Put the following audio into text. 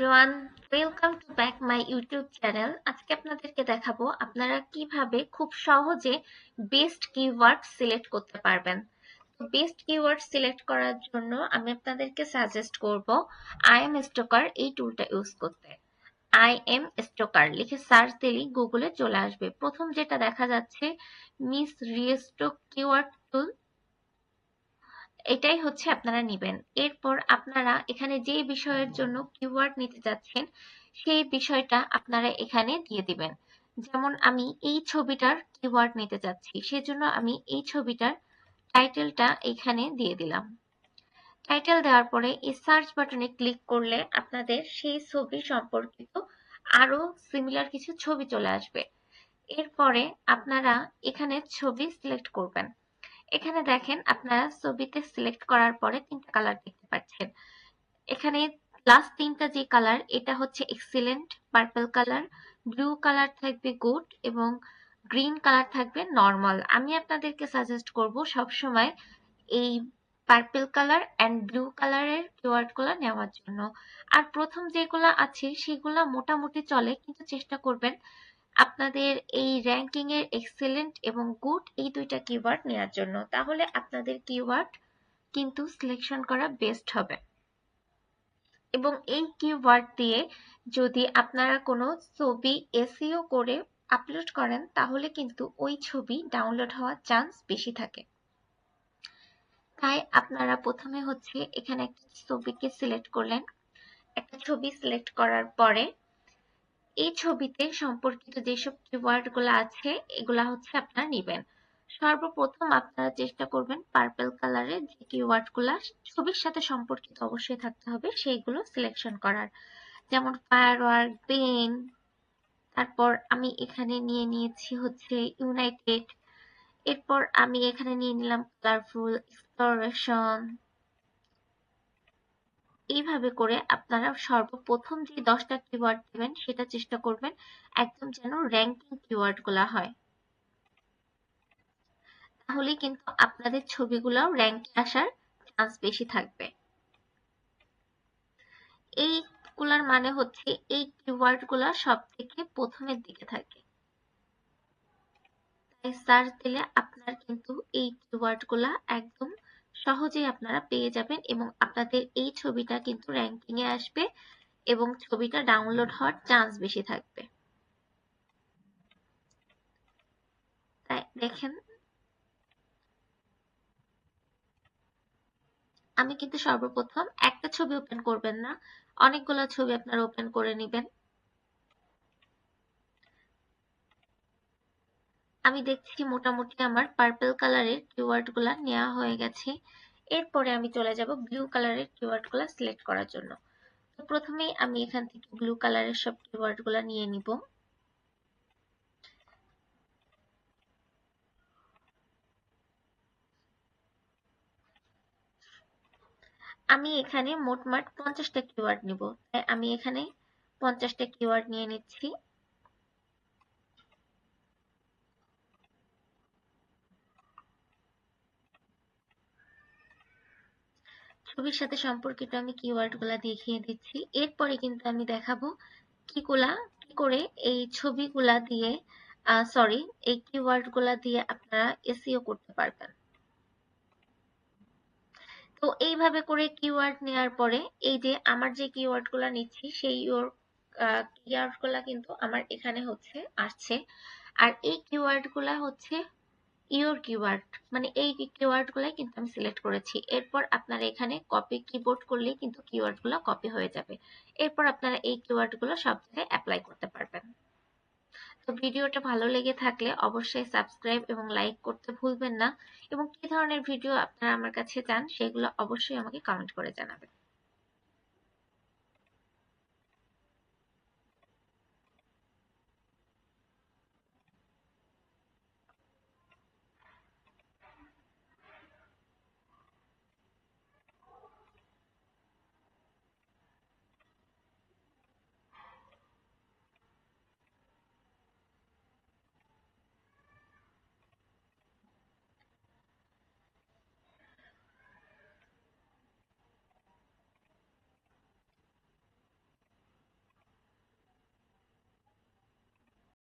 Everyone welcome to back my YouTube channel আজকে আপনাদেরকে দেখাবো আপনারা কীভাবে খুব সহজে বেস্ট কিওয়ার্ড সিলেক্ট করতে পারবেন। তো বেস্ট কিওয়ার্ড সিলেক্ট করার জন্য আমি আপনাদেরকে সাজেস্ট করব আই এম স্টোকার এই টুলটা ইউজ করতে। আই এম স্টোকার লিখে সার্চ দিলেই গুগলে চলে আসবে। প্রথম যেটা দেখা যাচ্ছে মিস রিস্টোক কিওয়ার্ড টুল এটাই হচ্ছে আপনারা নিবেন। এরপর আপনারা এখানে যে বিষয়ের জন্য কিওয়ার্ড নিতে যাচ্ছেন, সেই বিষয়টা আপনারা এখানে দিয়ে দিবেন। যেমন আমি এই ছবিটার কিওয়ার্ড নিতে যাচ্ছি, সেজন্য আমি এই ছবিটার টাইটেলটা এখানে দিয়ে দিলাম। টাইটেল দেওয়ার পরে এই সার্চ বাটনে ক্লিক করলে আপনাদের সেই ছবি সম্পর্কিত আরও সিমিলার কিছু ছবি চলে আসবে। এরপরে আপনারা এখানে ছবি সিলেক্ট করবেন। এখানে দেখেন আপনারা ছবিতে সিলেক্ট করার পরে তিনটা কালার দেখতে পাচ্ছেন। এখানে লাস্ট তিনটা যে কালার এটা হচ্ছে excellent purple colour blue colour থাকবে গুড এবং গ্রিন কালার থাকবে নর্মাল আমি আপনাদেরকে সাজেস্ট করব সবসময় এই পার্পল কালার অ্যান্ড ব্লু কালারের কিওয়ার্ডগুলো নেওয়ার জন্য। আর প্রথম যেগুলো আছে সেগুলো মোটামুটি চলে, কিন্তু চেষ্টা করবেন আপনাদের এই র্যাঙ্কিং এর এক্সেলেন্ট এবং গুড এই দুইটা কিওয়ার্ড নেওয়ার জন্য, তাহলে আপনাদের কিওয়ার্ড কিন্তু সিলেকশন করা বেস্ট হবে। এবং এই কিওয়ার্ড দিয়ে যদি আপনারা কোনো ছবি এসইও করে আপলোড করেন, তাহলে কিন্তু ওই ছবি ডাউনলোড হওয়ার চান্স বেশি থাকে। তাই আপনারা প্রথমে হচ্ছে এখানে একটা ছবিকে সিলেক্ট করলেন। একটা ছবি সিলেক্ট করার পরে এই ছবিতে সম্পর্কিত যেসব কিওয়ার্ডগুলো আছে, এগুলা হচ্ছে আপনারা নিবেন। সর্বপ্রথম আপনারা চেষ্টা করবেন পার্পল কালারের যে কিওয়ার্ডগুলা, ছবির সাথে সম্পর্কিত অবশ্যই থাকতে হবে, সেইগুলো সিলেকশন করার। যেমন ফায়ারওয়ার্ক পেন তারপর আমি এখানে নিয়ে নিয়েছি হচ্ছে ইউনাইটেড এরপর আমি এখানে নিয়ে নিলাম কালারফুল এক্সপ্লোরেশন এইভাবে করে আপনারা সর্বপ্রথম যে দশটা কিওয়ার্ড দেবেন, সেটা চেষ্টা করবেন একদম যেন র্যাঙ্কিং কিওয়ার্ডগুলা হয়। তাহলে কিন্তু আপনাদের ছবিগুলো র্যাঙ্কে আসার চান্স বেশি থাকবে। এইগুলার মানে হচ্ছে এই কিওয়ার্ডগুলা সব থেকে প্রথমের দিকে থাকে। তাই সার্চ দিলে আপনার কিন্তু এই কিওয়ার্ডগুলা একদম সহজেই আপনারা পেয়ে যাবেন এবং আপনাদের এই ছবিটা কিন্তু র্যাঙ্কিং এ আসবে এবং ছবিটা ডাউনলোড হওয়ার চান্স বেশি থাকবে। তাই দেখেন, আমি কিন্তু সর্বপ্রথম একটা ছবি ওপেন করবেন না, অনেকগুলো ছবি আপনারা ওপেন করে নেবেন। আমি দেখছি মোটামুটি আমার পার্পল কালারের কিওয়ার্ডগুলা নেওয়া হয়ে গেছে। এরপরে আমি চলে যাব ব্লু কালারের কিওয়ার্ডগুলা সিলেক্ট করার জন্য। তো প্রথমেই আমি এখান থেকে ব্লু কালারের সব কিওয়ার্ডগুলা নিয়ে নিব। আমি এখানে মোটমাট পঞ্চাশটা কিওয়ার্ড নিব। তাই আমি এখানে পঞ্চাশটা কিওয়ার্ড নিয়ে নিচ্ছি। ছবির সাথে সম্পর্কিত আমি কিওয়ার্ডগুলা দেখিয়ে দিচ্ছি। এরপরে কিন্তু আমি দেখাবো কিগুলা কি করে এই ছবিগুলা দিয়ে সরি এই কিওয়ার্ডগুলা দিয়ে আপনারা এসিও করতে পারবেন। তো এইভাবে করে কিওয়ার্ড নেওয়ার পরে এই যে আমার যে কিওয়ার্ডগুলা নিচ্ছি, সেই কিওয়ার্ডগুলা কিন্তু আমার এখানে হচ্ছে, আসছে। আর এই কিওয়ার্ডগুলা হচ্ছে ইওর কিওয়ার্ড মানে এই কিওয়ার্ড গুলাই কিন্তু আমি সিলেক্ট করেছি। এরপর আপনারা এখানে কপি কিবোর্ড করলেই কিন্তু কিওয়ার্ডগুলো কপি হয়ে যাবে। এরপর আপনারা এই কিওয়ার্ডগুলো সব জায়গায় অ্যাপ্লাই করতে পারবেন। তো ভিডিওটা ভালো লেগে থাকলে অবশ্যই সাবস্ক্রাইব এবং লাইক করতে ভুলবেন না। এবং কি ধরনের ভিডিও আপনারা আমার কাছে চান, সেগুলো অবশ্যই আমাকে কমেন্ট করে জানাবেন।